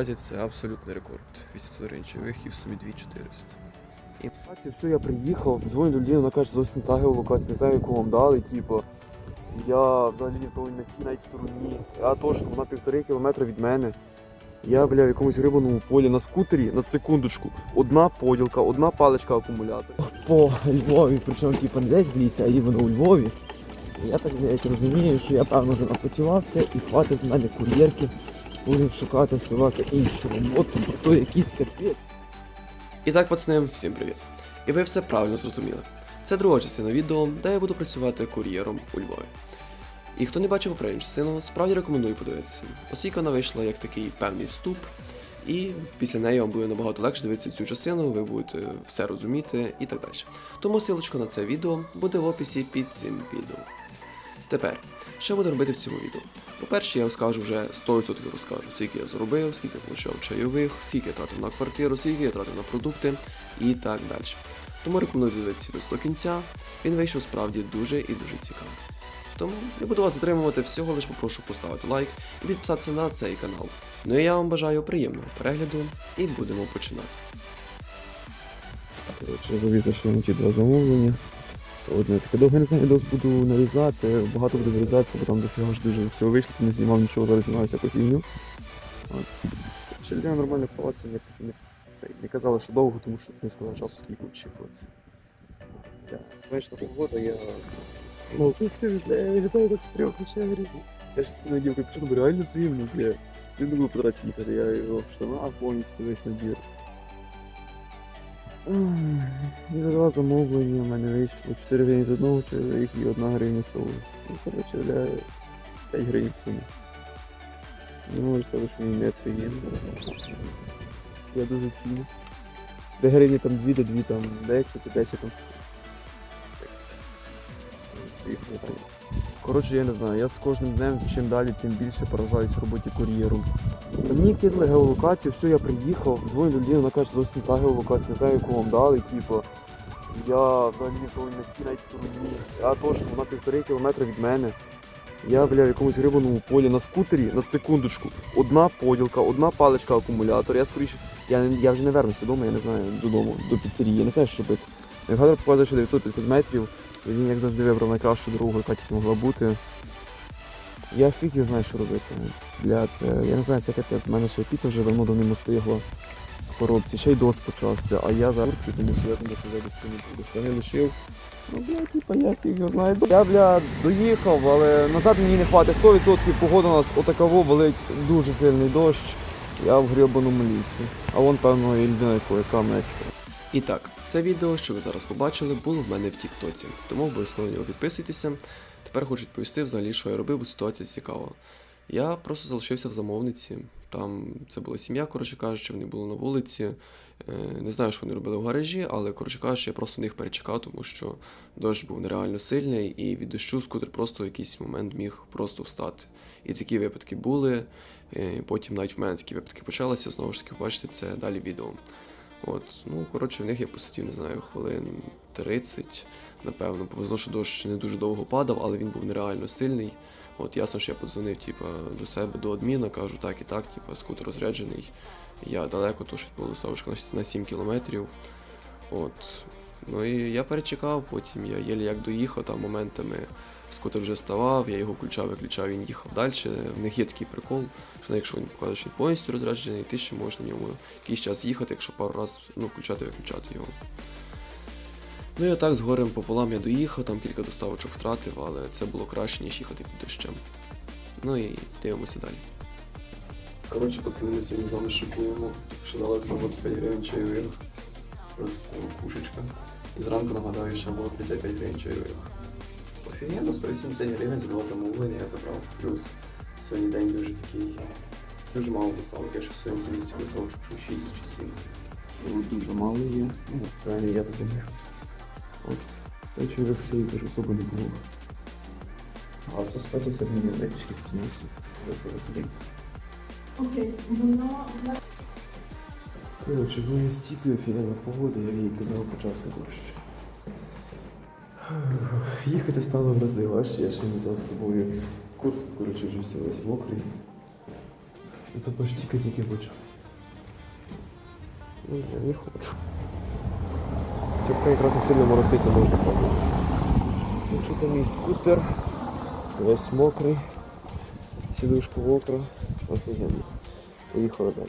Наразі це абсолютний рекорд. 800 рейнчових і в сумі 2400. Це все, я приїхав, дзвоню до людини, вона каже, зовсім та геолокація, не знаю, яку вам дали, типу. Я взагалі в той на тій навіть стороні. Я точно, вона півтори кілометри від мене. Я, бля, в якомусь грибаному полі на скутері, на секундочку, одна поділка, одна паличка акумулятора. По Львові, причому типу не десь в лісі, а іменно у Львові. Я так блядь, розумію, що я певно вже напрацювався і хватить з мене кур'єрки. Будемо шукати собака іншу роботу, бо то якийсь капець. І так, пацани, всім привіт. І ви все правильно зрозуміли. Це друга частина відео, де я буду працювати кур'єром у Львові. І хто не бачив попередню частину, справді рекомендую подивитися, оскільки вона вийшла як такий певний вступ, і після неї вам буде набагато легше дивитися цю частину, ви будете все розуміти і так далі. Тому силочка на це відео буде в описі під цим відео. Тепер, що буду робити в цьому відео? По-перше, я розкажу вже 100% розкажу, скільки я заробив, скільки я отримав чайових, скільки я тратив на квартиру, скільки я тратив на продукти і так далі. Тому рекомендую дивитися до кінця. Він вийшов справді дуже і дуже цікавий. Тому не буду вас затримувати, всього лиш попрошу поставити лайк і підписатися на цей канал. Ну і я вам бажаю приємного перегляду і будемо починати. Коротше, завіза, що ті два замовлення. Одне таке довго не знаю, буду нарізати, багато буду вирізатися, бо там дофіга ж дуже всього вийшло, не знімав нічого, зараз знімаюся по фігню. Ще людина нормально впалася, не, не, не казала, що довго, тому що не сказав часу, скільки очікувати. Сонячна погода, я... Ну, що бля, я літаю так з трьох говорю. Я ж собі надів капюшон, бо реально зимно, бля. Я не буду потратити їхати, я його в штанах повністю весь набір. І за два замовлення в мене вийшло 4 гривні з одного чоловіка і 1 гривня з того. Ну, коротше, бля, 5 гривень в сумі. Сказати, що мені не приємно. Я дуже ціню. Де гривні там 2, де 2 там 10, і 10 там. Коротше, я не знаю, я з кожним днем чим далі, тим більше поражаюсь роботі кур'єром. Мені кинули геолокацію, все, я приїхав, дзвоню до людини, вона каже, зовсім та геолокація, не знаю, яку вам дали, типу. Я взагалі на тій навіть стороні. Я точно, вона півтори кілометри від мене. Я, бля, в якомусь грибаному полі на скутері, на секундочку, одна поділка, одна паличка акумулятора. Я скоріше, я, я вже не вернуся додому, я не знаю, додому, до піцерії, я не знаю, що робити. Навігатор показує, що 950 метрів, він, як завжди, вибрав найкращу дорогу, яка тільки могла бути. Я фіг його знаю, що робити. Бля, це, я не знаю, це капець. У мене ще піца вже давно давно стояла в коробці, ще й дощ почався, а я зараз, тому що я думаю, що я без не буду. Що не лишив. Ну, бля, типа, я фіг його знаю. Я, бля, доїхав, але назад мені не хватить. 100% погода у нас отакаво валить дуже сильний дощ. Я в гребаному лісі. А вон, певно, і людина, яка мене чекає. І так, це відео, що ви зараз побачили, було в мене в Тіктоці, тому обов'язково на нього підписуйтеся. Тепер хочу відповісти взагалі, що я робив, бо ситуація цікава. Я просто залишився в замовниці. Там це була сім'я, коротше кажучи, вони були на вулиці. Е, Не знаю, що вони робили в гаражі, але коротше кажучи, я просто них перечекав, тому що дощ був нереально сильний, і від дощу скутер просто в якийсь момент міг просто встати. І такі випадки були. Е, Потім навіть в мене такі випадки почалися. Знову ж таки, бачите, це далі відео. От, ну коротше, в них я посидів, не знаю, хвилин 30, напевно. Повезло, що дощ не дуже довго падав, але він був нереально сильний. От ясно, що я подзвонив типу, до себе, до адміна, кажу, так і так, типу, скутер розряджений. Я далеко, то що було доставочка на 7 кілометрів. От. Ну і я перечекав, потім я єлі як доїхав, там моментами скутер вже ставав, я його включав, виключав, він їхав далі. В них є такий прикол, що якщо він показує, що він повністю розряджений, ти ще можеш на ньому якийсь час їхати, якщо пару разів ну, включати виключати його. Ну і отак з горем пополам я доїхав, там кілька доставочок втратив, але це було краще, ніж їхати під дощем. Ну і дивимося далі. Коротше, пацани, ми сьогодні з вами. Що дали 25 гривень чайових. Просто пушечка. І зранку нагадаю, що було 55 гривень чайових. Офігенно, 180 гривень за два замовлення я забрав. Плюс сьогодні день дуже такий. Дуже мало доставок, я що сьогодні за місяць доставок, що 6 чи 7. Дуже мало є. Ну, правильно, я так думаю. От, той чоловік всього дуже особо не було. А ця ситуація все змінила, я трішки спізнився. Окей, воно Коротше, ну я стікаю фігана погода, я їй казав, почався дощ. Їхати стало в рази важче, я ще не взяв з собою куртку, коротше, вже все весь мокрий. І тут ж тільки-тільки почався. Ну, я не хочу. Тільки якраз не сильно моросить не можна пробувати. Ну, там мій скутер. Весь мокрий. Сідушка мокра. Офігенно. Поїхали далі.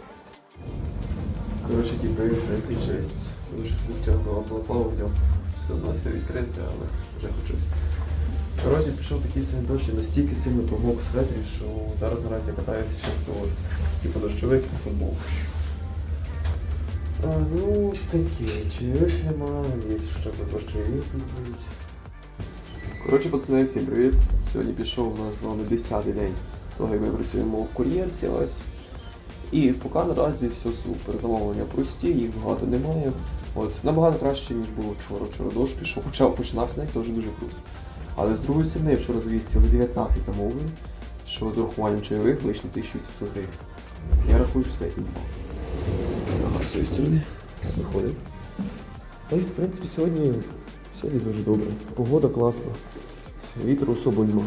Коротше, типу, це жесть. Дуже сміття було плаву взяв. Все одно все відкрите, але вже хочусь. Коротше, пішов такий сильний дощ і настільки сильно помог в светрі, що зараз наразі я катаюся часто от, типу дощовик і футбол. А, ну, таке, чайових нема, є ще дощові будуть. Коротше, пацани, всім привіт. Сьогодні пішов у нас з вами 10-й день того, як ми працюємо в кур'єрці ось. І поки наразі все супер. Замовлення прості, їх багато немає. От набагато краще, ніж було вчора. Вчора дощ пішов, хоча починався сніг, то вже дуже круто. Але з другої сторони, я вчора завіз цілих 19 замовлень, що з урахуванням чайових вийшло 1800 гривень. Я рахую, що це і Ага, з тої сторони виходить. Та й в принципі сьогодні, сьогодні дуже добре. Погода класна. Вітру особо нема.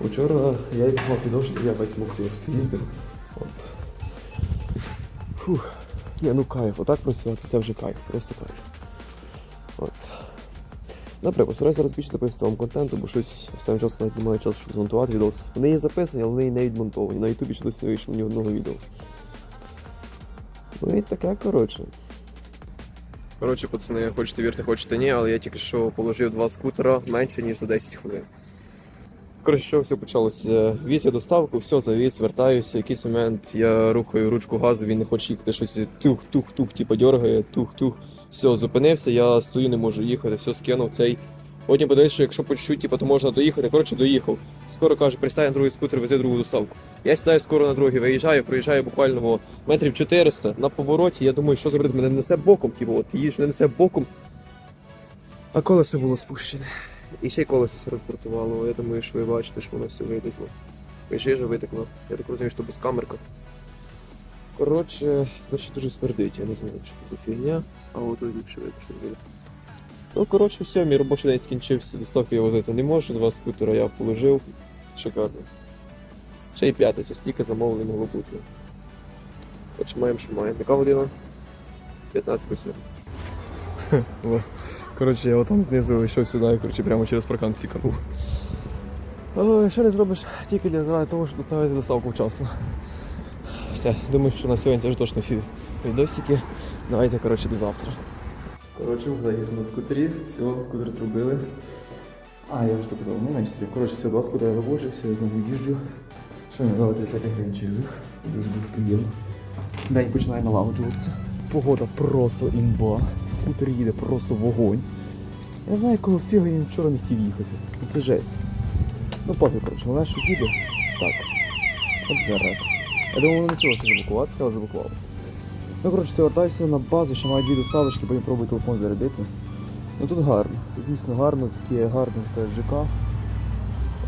Вчора я мав підошли, я весь мокрий їздив. От. Фух. Ні, ну кайф, отак працювати, це вже кайф, просто кайф. От. Добре, постараюся зараз більше записувати вам контенту, бо щось останнім часом навіть немає часу, щоб змонтувати відос. Вони є записані, але вони не відмонтовані. На ютубі ще досі не вийшло ні одного відео. Ну і таке, коротше. Коротше, пацани, хочете вірте, хочете ні, але я тільки що положив два скутера менше, ніж за 10 хвилин. Коротше, що все почалося? Віз я доставку, все, завіз, вертаюся. Якийсь момент я рухаю ручку газу, він не хоче їхати, щось тух-тух-тух, типу дергає, тух-тух. Все, зупинився, я стою, не можу їхати, все скинув цей. Потім подивився, що якщо по чуть-чуть, типу, то можна доїхати. Коротше, доїхав. Скоро каже, пристань на другий скутер, вези другу доставку. Я сідаю скоро на другий, виїжджаю, проїжджаю буквально о, метрів 400 на повороті. Я думаю, що зробити, мене несе боком, типу, от їдеш, не несе боком. А колесо було спущене. І ще й колесо розбортувало. Я думаю, що ви бачите, що воно все вилізло. Жижа витекла. Я так розумію, що без камерка. Коротше, значить дуже смердить, я не знаю, що тут фігня, а от ліпше видно, що буде. Ну, коротше, все, мій робочий день скінчився, доставки я возити не можу, два скутера я положив. Шикарно. Ще й п'ятниця, стільки замовлень могло бути. Хоч маємо, що маємо. Яка година? 15 по 7. Коротше, я отам знизу йшов сюди і коротше, прямо через паркан сіканув. Що не зробиш тільки для того, щоб доставити доставку вчасно. Все, думаю, що на сьогодні це вже точно всі відосики. Давайте, коротше, до завтра. Коротше, їздю на скутері, все, скутер зробили. А, я вже так казав, ну наче. Коротше, все, два скутери вивожу, все, я знову їжджу. Що мені дали 30 гривень чайових. Дуже дуже приємно. День починає налагоджуватися. Погода просто імба. Скутер їде просто вогонь. Я знаю, якого фіга він вчора не хотів їхати. Це жесть. Ну пофіг, коротше, головне, що їде. Так. От зараз. Я думав, воно не сіло ще заблокуватися, але заблокувалося. Ну, коротше, це вертаюся на базу, що маю дві доставочки, потім пробую телефон зарядити. Ну тут гарно. Дійсно гарно, таке гарне таке ЖК.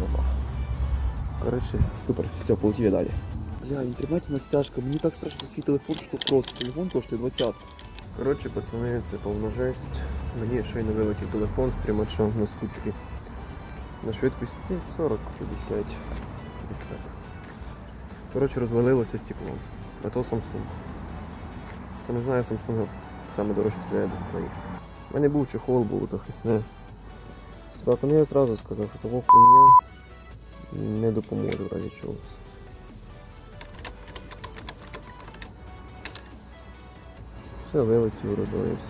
Опа. Коротше, супер, все, полетів я далі. Бля, інтернетна стяжка, мені так страшно свій телефон, що просто телефон коштує 20. Коротше, пацани, це повна жесть. Мені щойно вилетів телефон з тримачом на скутері. На швидкості ну, 40-50. Десь так. Коротше, розвалилося стекло. А то Samsung. Хто не знає, Samsung саме дорожче для дисплеїв. У мене був чехол, був захисне. Так, ну я одразу сказав, що того хуйня не допоможе в разі чогось. Все, вилетів, розлився.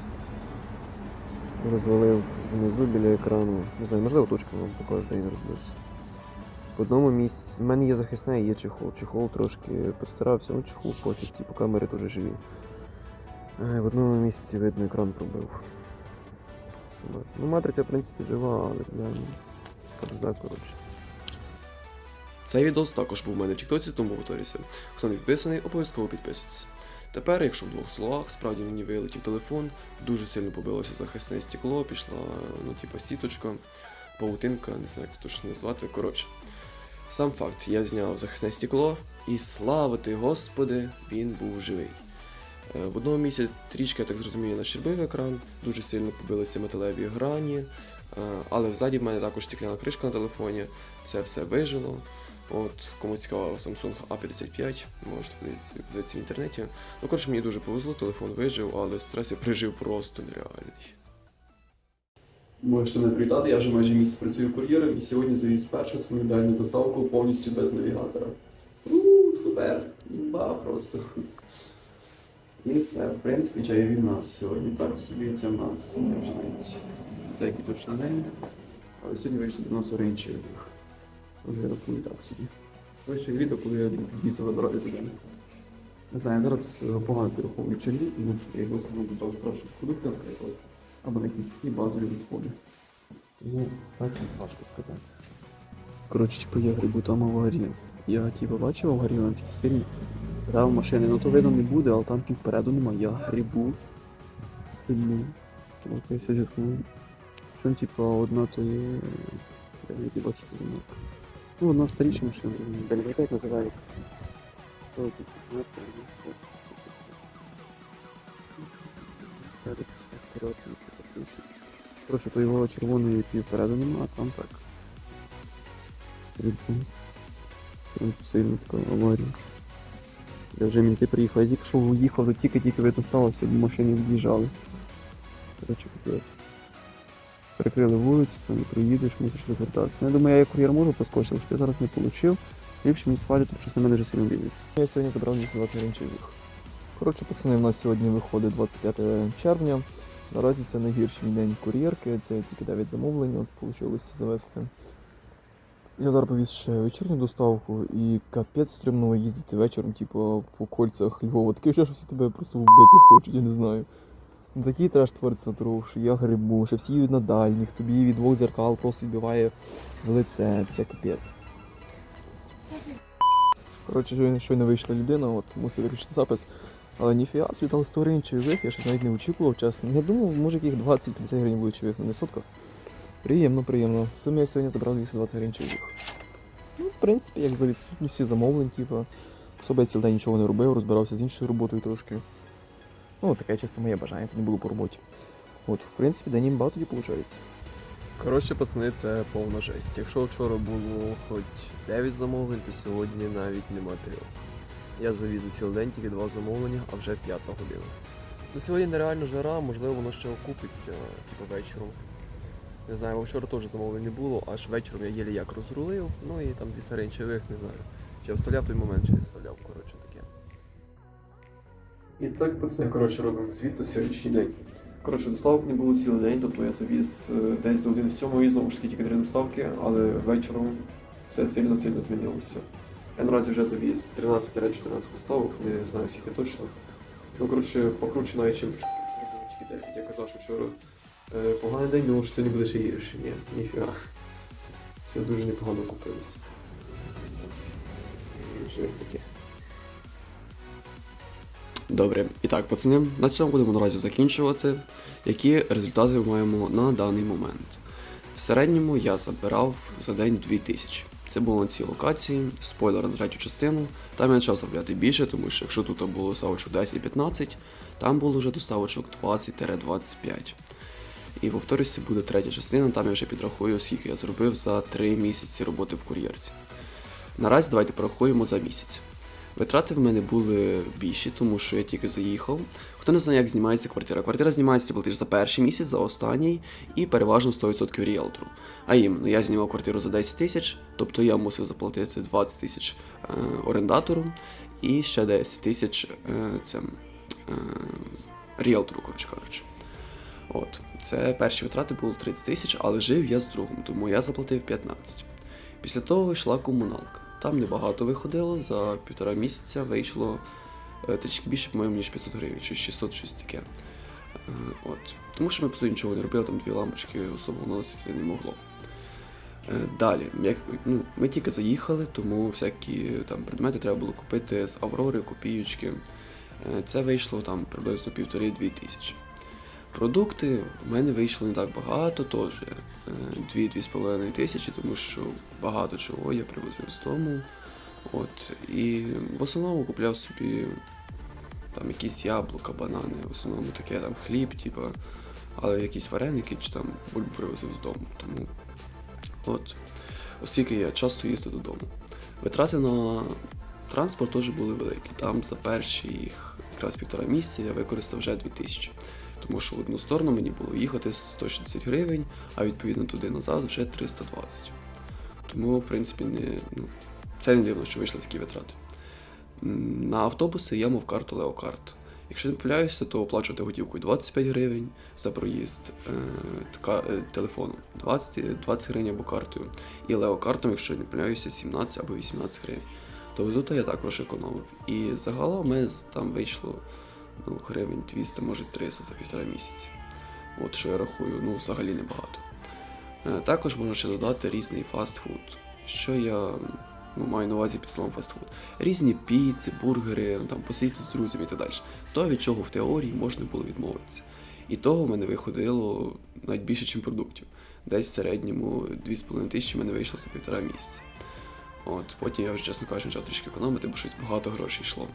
Розвалив внизу біля екрану. Не знаю, можливо точку вам покажу, де він розбився. В одному місці. У мене є захисне є чехол. Чехол трошки постарався, ну чехол пофіг, типу камери теж живі. Е, В одному місці видно екран пробив. Ну, матриця, в принципі, жива, але ну, коротше. Цей відос також був у мене в Тіктоці, тому повторюся. Хто не підписаний, обов'язково підписуйтесь. Тепер, якщо в двох словах, справді мені вилетів телефон, дуже сильно побилося захисне стекло, пішла, ну, типа, сіточка, паутинка, не знаю, як точно назвати. Коротше. Сам факт, я зняв захисне стекло, і славити Господи, він був живий. Е, В одному місці трішки, я так зрозумію, нащербив екран, дуже сильно побилися металеві грані, е, але взаді в мене також стекляна кришка на телефоні, це все вижило. От, кому цікаво Samsung A55, можете подивитися- в інтернеті. Ну, коротше, мені дуже повезло, телефон вижив, але стрес я пережив просто нереальний. Можете мене привітати, я вже майже місяць працюю кур'єром і сьогодні завіз першу свою дальню доставку повністю без навігатора. Ууу, супер! Ба просто. І все, в принципі, чай від нас сьогодні. Так, собі це в нас я вже навіть деякий точно день. Але сьогодні вийшли до нас оренчі. Вже я так собі. Вийшли відео, коли я забираю за день. Не знаю, зараз е, погано підраховую чаї, тому що я його знову додав страшно в продукти, наприклад, або на якісь такі базові розходи. Тому так щось важко сказати. Коротше, типу, я грибу там аварію. Я типу бачив аварію на такій сильній. Дав машини, ну то видно не буде, але там півпереду немає. Я грибу. Тому якось зіткнув. Що, типу, одна то є. Я не бачу зимок. Ну, одна старіша машина, я не пам'ятаю, як називають. Що тут це? Перед, вперед, нічого запише. Коротше, то його червоної півпереду нема, а там так. Грибу. Прям сильно така аварія. Я вже мінти приїхали. Я тільки що уїхав, то тільки-тільки видно сталося, дві машини від'їжджали. Коротше, капець. Перекрили вулицю, там не проїдеш, мусиш вивертатися. Ну, Я думаю, я як кур'єр можу проскочити, але що я зараз не отримав. Ліпше мені свалити, тому що на мене вже сильно дивиться. Я сьогодні забрав 220 гривень Коротше, пацани, в нас сьогодні виходить 25 червня. Наразі це найгірший день кур'єрки, це тільки 9 замовлень, от вийшло завести. Я зараз повіз ще вечірню доставку і капець стрімно їздити вечором, типу, по кольцях Львова. Таке вже, що всі тебе просто вбити хочуть, я не знаю. Ну, Такий треш твориться на дорогу, що я грибу, що всі їдуть на дальніх, тобі від двох дзеркал просто відбиває в лице, це капець. Коротше, щойно- вийшла людина, от мусив виключити запис. Але ніфіга собі дали 100 гривень чайових, я щось навіть не очікував, чесно. Я думав, може яких 20-50 гривень буде чайових, але не сотка. Приємно, приємно. В сумі я сьогодні забрав 220 гривень чайових. Ну, в принципі, як за відсутності замовлень, типу. Особо я цілий день нічого не робив, розбирався з іншою роботою трошки. Ну, таке чисто моє бажання, то не було по роботі. От, в принципі, день імба тоді виходить. Коротше, пацани, це повна жесть. Якщо вчора було хоч 9 замовлень, то сьогодні навіть нема трьох. Я завіз за цілий день тільки два замовлення, а вже п'ята година. Ну сьогодні нереально жара, можливо, воно ще окупиться, типу вечором. Не знаю, бо вчора теж замовлень не було, аж вечором я єлі як розрулив, ну і там 200 речових, не знаю. Чи я вставляв той момент, чи не вставляв, коротше таке. І так, пацани, коротше, робимо звіт за сьогоднішній день. Коротше, доставок не було цілий день, тобто я завіз е, десь до 11 і знову ж таки тільки три доставки, але вечором все сильно-сильно змінилося. Я наразі вже завіз 13-14 доставок, не знаю скільки точно. Ну, коротше, покруче навіть чим вчора. Тільки 9. Я казав, що вчора е, поганий день, тому що сьогодні буде ще гірше. Ні, ніфіга. Все дуже непогано. І таке. Добре, і так, пацани, на цьому будемо наразі закінчувати. Які результати ми маємо на даний момент? В середньому я забирав за день 2000. Це було на цій локації, спойлер на третю частину. Там я почав заробляти більше, тому що якщо тут було ставочок 10-15, там було вже доставочок 20-25. І повторюсь, це буде третя частина, там я вже підрахую, скільки я зробив за 3 місяці роботи в кур'єрці. Наразі давайте порахуємо за місяць. Витрати в мене були більші, тому що я тільки заїхав. Хто не знає, як знімається квартира. Квартира знімається платиш за перший місяць, за останній і переважно 100% ріелтору. А іменно, я знімав квартиру за 10 тисяч, тобто я мусив заплатити 20 тисяч е, орендатору і ще 10 тисяч е, цим е, ріелтору, коротше кажучи. От, це перші витрати було 30 тисяч, але жив я з другом, тому я заплатив 15. Після того йшла комуналка. Там небагато виходило, за півтора місяця вийшло е, трішки більше, по-моєму, ніж 500 гривень, чи 600 щось таке. Е, От. Тому що ми по суті нічого не робили, там дві лампочки особо наносити не могло. Е, Далі, як, ну, ми тільки заїхали, тому всякі там предмети треба було купити з Аврори, копійочки. Це вийшло там приблизно півтори-дві тисячі. Продукти в мене вийшло не так багато, теж е, 2-2,5 тисячі, тому що багато чого я привозив з дому. От, і в основному купляв собі там якісь яблука, банани, в основному таке там хліб, типу, але якісь вареники чи там бульбу привозив з дому. Тому от, оскільки я часто їздив додому. Витрати на транспорт теж були великі. Там за перші їх якраз півтора місяця я використав вже 2000. Тому що в одну сторону мені було їхати 160 гривень, а відповідно туди назад вже 320. Тому, в принципі, не, ну, це не дивно, що вийшли такі витрати. На автобуси я мав карту Леокарт. Якщо не помиляюся, то оплачувати готівкою 25 гривень за проїзд е, така, е, телефоном 20, 20 гривень або картою. І леокартом, якщо не помиляюся, 17 або 18 гривень. Тобто тут я також економив. І загалом мене там вийшло ну, гривень 200, може 300 за півтора місяці. От що я рахую, ну взагалі небагато. Е, Також можна ще додати різний фастфуд. Що я ну, маю на увазі під словом фастфуд. Різні піци, бургери, там, посидіти з друзями і так далі. То, від чого в теорії можна було відмовитися. І того в мене виходило навіть більше, ніж продуктів. Десь в середньому 2,5 тисячі мене вийшло за півтора місяця. От, потім я вже, чесно кажучи, почав трішки економити, бо щось багато грошей йшло.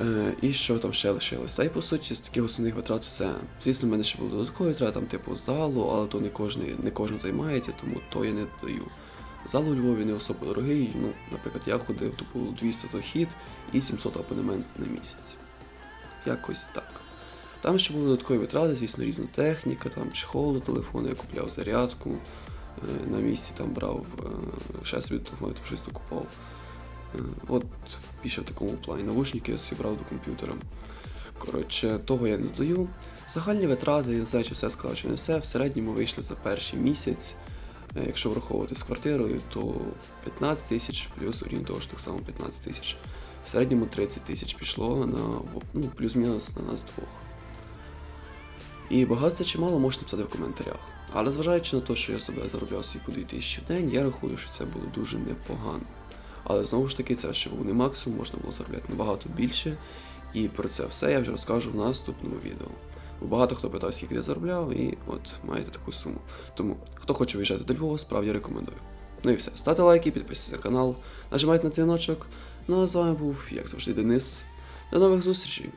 Е, і що там ще лишилось? Та й по суті, з таких основних витрат все. Звісно, в мене ще були додаткові витрати, там, типу залу, але то не кожен, не кожен займається, тому то я не додаю. Зал у Львові не особо дорогий. Ну, наприклад, я ходив, то було 200 за вхід і 700 абонемент на місяць. Якось так. Там ще були додаткові витрати, звісно, різна техніка, там чехол до телефону, я купляв зарядку, е, на місці там брав е, ще собі телефон, там щось докупав. От більше в такому плані. Навушники я собі брав до комп'ютера. Коротше, того я не додаю. Загальні витрати, я знаю, чи все сказав, чи не все. В середньому вийшли за перший місяць. Е, Якщо враховувати з квартирою, то 15 тисяч плюс орієнтовно так само 15 тисяч. В середньому 30 тисяч пішло на ну, плюс-мінус на нас двох. І багато чи мало можете написати в коментарях. Але зважаючи на те, що я себе заробляв собі по 2000 в день, я рахую, що це було дуже непогано. Але знову ж таки, це ще був не максимум, можна було заробляти набагато більше. І про це все я вже розкажу в наступному відео. Бо багато хто питав, скільки я заробляв, і от маєте таку суму. Тому, хто хоче виїжджати до Львова, справді рекомендую. Ну і все. Ставте лайки, підписуйтесь на канал, нажимайте на дзвіночок. Ну а з вами був, як завжди, Денис. До нових зустрічей!